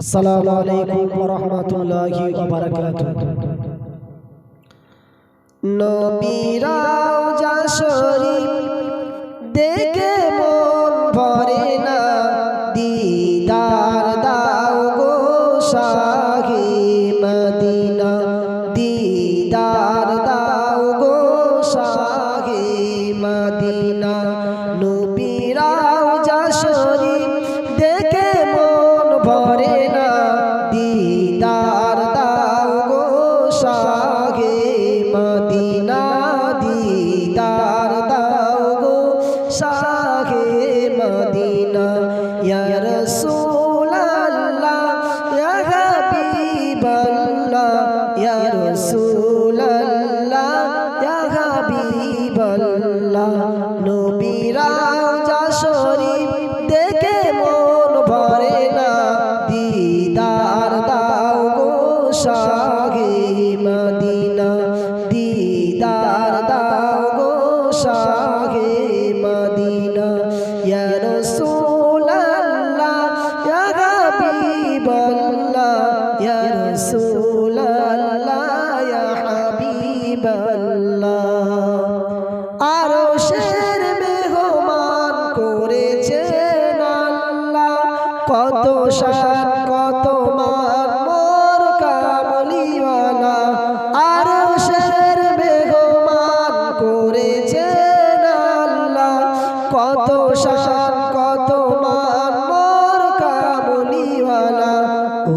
আসসালামু আলাইকুম ওয়া রাহমাতুল্লাহি ওয়া বারাকাতুহু নবীরাও যা শরীফ দেখে মন ভরে না দিদার দাও গো শাহে মদিনা দিদার দাও গো শাহে মদিনা। নবীরাও যা শরীফ দেখে মন ভরে মদিনা। ইয়া রাসূলুল্লাহ, ইয়া হাবিবাল্লাহ, ইয়া রাসূলুল্লাহ, ইয়া হাবিবাল্লাহ। নবীরা যা শরীফ দেখে মন ভরে না, দিদার দাও গো শাহে মদিনা। দিদার দাও গো শাহে ইয়া হাবিবাল্লাহ। আরও শের মেহমান আল্লাহ। কত শান কত মান মোর কামলিওয়ালা আরও শের মেহমান আল্লাহ। কত শান কত মান মোর কামলিওয়ালা ও